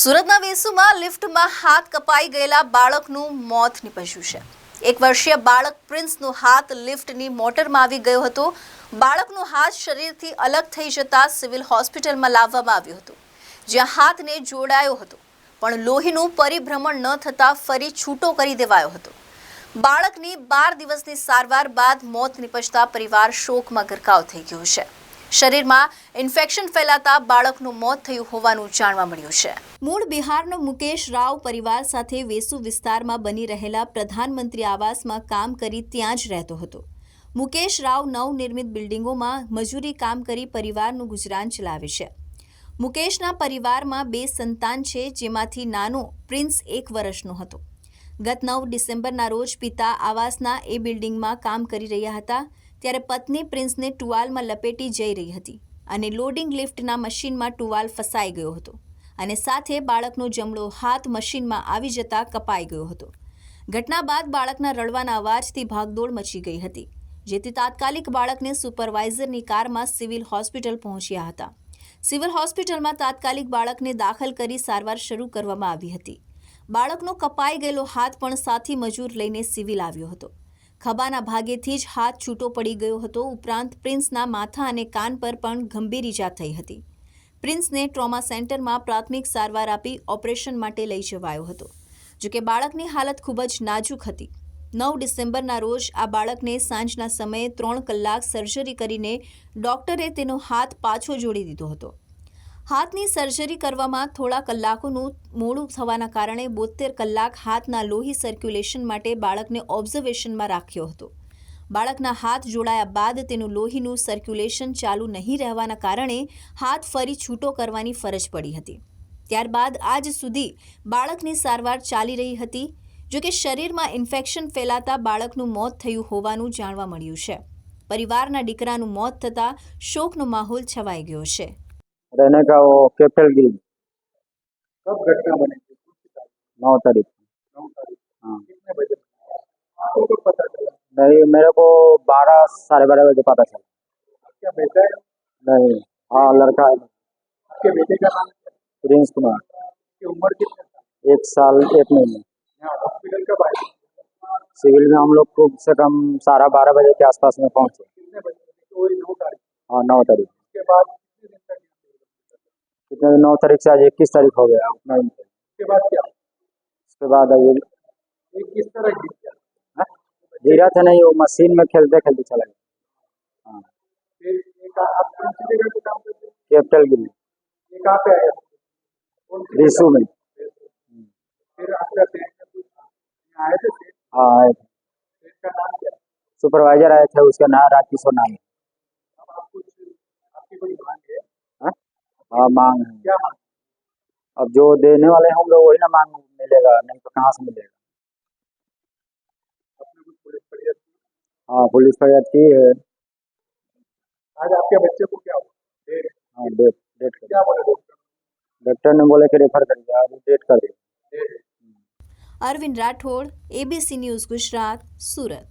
સુરતના વેસુમાં લિફ્ટમાં હાથ કપાઈ ગયેલા બાળકનું મોત નીપજ્યું છે. એક વર્ષીય બાળક પ્રિન્સનો હાથ લિફ્ટની મોટરમાં આવી ગયો હતો. બાળકનો હાથ શરીરથી અલગ થઈ જતા સિવિલ હોસ્પિટલમાં લાવવામાં આવ્યો હતો, જ્યાં હાથને જોડાયો હતો. પણ લોહીનું પરિભ્રમણ ન થતાં ફરી છૂટો કરી દેવાયો હતો. બાળકની બાર દિવસની સારવાર બાદ મોત નીપજતા પરિવાર શોકમાં ગરકાવ થઈ ગયો છે. શરીરમાં ઇન્ફેક્શન ફેલાતા બાળકનું મોત થયું હોવાનું જાણવા મળ્યું છે. મૂળ બિહારનો મુકેશ રાવ પરિવાર સાથે વેસુ વિસ્તારમાં બની રહેલા પ્રધાનમંત્રી આવાસમાં કામ કરી ત્યાં જ રહેતો હતો. મુકેશ રાવ નવનિર્મિત બિલ્ડિંગોમાં મજૂરી કામ કરી પરિવારનું ગુજરાન ચલાવે છે. મુકેશના પરિવારમાં બે સંતાન છે, જેમાંથી નાનો પ્રિન્સ એક વર્ષનો હતો. ગત નવ ડિસેમ્બરના રોજ પિતા આવાસના એ બિલ્ડિંગમાં કામ કરી રહ્યા હતા. ત્યારે પત્ની પ્રિન્સને ટુવાલમાં લપેટી જઈ રહી હતી અને લોડિંગ લિફ્ટના મશીનમાં ટુવાલ ફસાઈ ગયો હતો અને સાથે બાળકનો જમણો હાથ મશીનમાં આવી જતા કપાઈ ગયો હતો. ઘટના બાદ બાળકના રડવાના અવાજથી ભાગદોડ મચી ગઈ હતી, જેથી તાત્કાલિક બાળકને સુપરવાઇઝરની કારમાં સિવિલ હોસ્પિટલ પહોંચ્યા હતા. સિવિલ હોસ્પિટલમાં તાત્કાલિક બાળકને દાખલ કરી સારવાર શરૂ કરવામાં આવી હતી. બાળકનો કપાઈ ગયેલો હાથ પણ સાથી મજૂર લઈને સિવિલ આવ્યો હતો. ખભાના ભાગેથી જ હાથ છૂટો પડી ગયો હતો. ઉપરાંત પ્રિન્સના માથા અને કાન પર પણ ગંભીર ઈજા થઈ હતી. પ્રિન્સને ટ્રોમા સેન્ટરમાં પ્રાથમિક સારવાર આપી ઓપરેશન માટે લઈ જવાયો હતો. જોકે બાળકની હાલત ખૂબ જ નાજુક હતી. નવ ડિસેમ્બરના રોજ આ બાળકને સાંજના સમયે ત્રણ કલાક સર્જરી કરીને ડોક્ટરે તેનો હાથ પાછો જોડી દીધો હતો. હાથની સર્જરી કરવામાં થોડા કલાકોનું મોડું થવાના કારણે બોતેર કલાક હાથના લોહી સર્ક્યુલેશન માટે બાળકને ઓબ્ઝર્વેશનમાં રાખ્યો હતો. બાળકના હાથ જોડાયા બાદ તેનું લોહીનું સર્ક્યુલેશન ચાલુ નહીં રહેવાના કારણે હાથ ફરી છૂટો કરવાની ફરજ પડી હતી. ત્યારબાદ આજ સુધી બાળકની સારવાર ચાલી રહી હતી, જો કે શરીરમાં ઇન્ફેક્શન ફેલાતા બાળકનું મોત થયું હોવાનું જાણવા મળ્યું છે. પરિવારના દીકરાનું મોત થતાં શોકનો માહોલ છવાઈ ગયો છે. रहने का वो कैपिटल गिरी। कब घटना बनी नौ तारीख। नौ तारीख। हाँ। कितने बजे? आपको पता चला? नहीं मेरे को बारह साढ़े बारह बजे पता चला। क्या बेटा है? नहीं हाँ लड़का है। आपके बेटे का नाम प्रिंस कुमार। उम्र कितने एक साल एक महीने। हॉस्पिटल कब आए? सिविल में हम लोग कम से कम साढ़े बारह बजे के आसपास में पहुँचे। तो हाँ नौ तारीख। उसके बाद नौ तारीख से आज इक्कीस तारीख हो गया। उतना ही उसके बाद क्या? उसके बाद आइए किस तरह धीरा हाँ? था नहीं वो मशीन में खेलते खेलते चला गया। हाँ। कैपिटल गिरी रिसू में। हाँ आए थे। सुपरवाइजर आए थे उसका नाम राजकिशोर नाम है हाँ मांग है। क्या? मांग? अब जो देने वाले हम लोग वही ना मांग मिलेगा नहीं तो कहाँ से मिलेगा? हाँ पुलिस फरियाद की है। आज आपके बच्चे को क्या हुआ हाँ डेट डेट क्या बोले डॉक्टर? डॉक्टर ने बोले कि रेफर कर दिया अभी डेट कर दिया। Arvind Rathod ABC news Gujarat Surat.